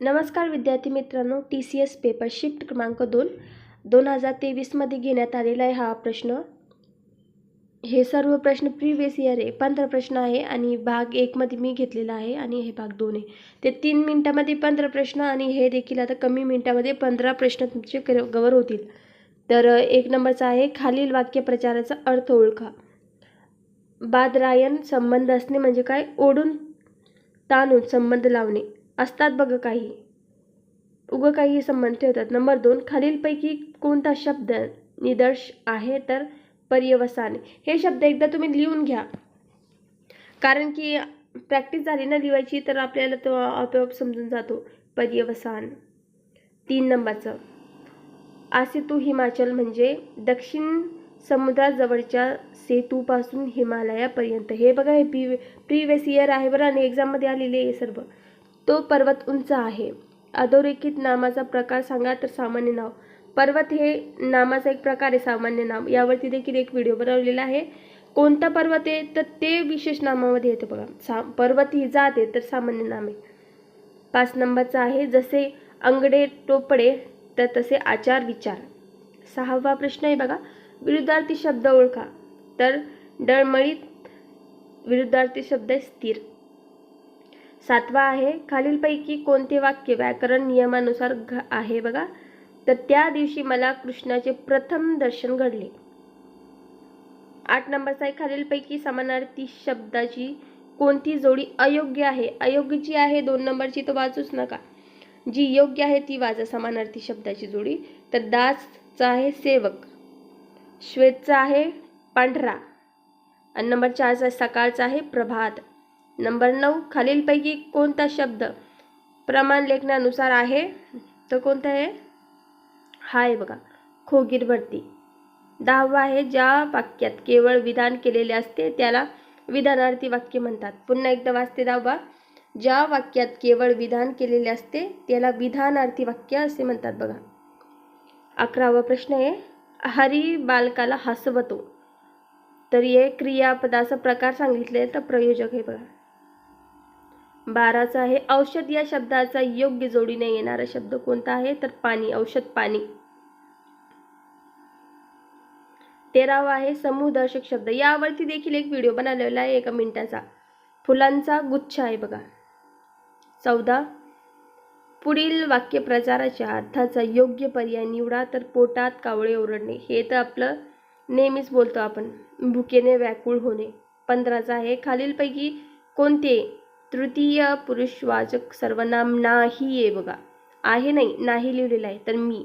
नमस्कार विद्यार्थी मित्रांनो T C S paper shift क्रमांक दोन दोन हजार तेवीसमध्ये घेण्यात आलेला आहे हा प्रश्न. हे सर्व प्रश्न प्रिव्हियस इयर आहे पंधरा प्रश्न आहे आणि भाग एकमध्ये मी घेतलेला आहे आणि हे भाग दोन आहे. ते तीन मिनटामध्ये पंधरा प्रश्न आणि हे देखील आता कमी मिनटामध्ये पंधरा प्रश्न तुमचे कवर होतील. तर एक नंबरचा आहे खालील वाक्यप्रचाराचा अर्थ ओळखा. बादरायण संबंध असणे म्हणजे काय? ओढून ताणून संबंध लावणे. असतात बघ काही. उगं काही संबंध ठेवतात. नंबर दोन खालीलपैकी कोणता शब्द निदर्श आहे तर पर्यवसान? हे शब्द एकदा तुम्ही लिहून घ्या. कारण की प्रॅक्टिस झाली ना लिवायची तर आपल्याला तो आपोआप समजून जातो. पर्यवसान. तीन नंबरचं. आसेतू हिमाचल म्हणजे दक्षिण समुद्राजवळच्या सेतूपासून हिमालयापर्यंत. हे बघा हे पी प्रिवेस इयर आहे बरं आणि एक्झाममध्ये आलेले आहे सर्व. तो पर्वत उंच आहे. अधोरेखित नामाचा प्रकार सांगा तर सामान्य नाव. पर्वत हे नामाचा एक प्रकार आहे सामान्य नाम. यावरती देखील एक व्हिडिओ बनवलेला आहे. कोणता पर्वत आहे? तर ते विशेष नामामध्ये येते बघा. सा पर्वत ही जात आहे तर सामान्य नाम आहे. पाच नंबरचा आहे जसे अंगडे टोपडे तर तसे आचार विचार. सहावा प्रश्न आहे बघा. विरुद्धार्थी शब्द ओळखा. तर डळमळीत विरुद्धार्थी शब्द आहे स्थिर. सातवा आहे खालीलपैकी कोणते वाक्य व्याकरण नियमानुसार घ आहे बघा? तर त्या दिवशी मला कृष्णाचे प्रथम दर्शन घडले. आठ नंबरचा आहे खालीलपैकी समानार्थी शब्दाची कोणती जोडी अयोग्य आहे? अयोग्य जी आहे दोन नंबरची तर वाचूच नका. जी योग्य आहे ती वाचा समानार्थी शब्दाची जोडी. तर दासचा आहे सेवक. श्वेतचा आहे पांढरा. आणि नंबर चारचा सकाळचा आहे प्रभात. नंबर नऊ खालीलपैकी कोणता शब्द प्रमाण लेखनानुसार आहे? तर कोणता आहे? हा आहे बघा खोगीर भरती दहावा आहे ज्या वाक्यात केवळ विधान केलेले असते त्याला विधानार्थी वाक्य म्हणतात. पुन्हा एकदा वाचते दहावा. ज्या वाक्यात केवळ विधान केलेले असते त्याला विधानार्थी वाक्य असे म्हणतात बघा. अकरावा प्रश्न आहे हरी बालकाला हसवतो. तर हे क्रियापदाचा प्रकार सांगितले तर प्रयोजक आहे बघा. बाराचा आहे. औषध या शब्दाचा योग्य जोडीने येणारा शब्द कोणता आहे? तर पाणी औषध पाणी. तेरावा आहे समूहदर्शक शब्द. यावरती देखील एक व्हिडिओ बनवलेला आहे एका मिनिटाचा. फुलांचा गुच्छ आहे बघा. चौदा. पुढील वाक्यप्रचाराच्या अर्थाचा योग्य पर्याय निवडा तर पोटात कावळे ओरडणे. हे तर आपलं नेहमीच बोलतो आपण. भुकेने व्याकुळ होणे. पंधराचा आहे. खालीलपैकी कोणते तृतीय पुरुषवाचक सर्वनाम नाही आहे बघा. आहे नाही नाही लिहिलेलं आहे तर मी.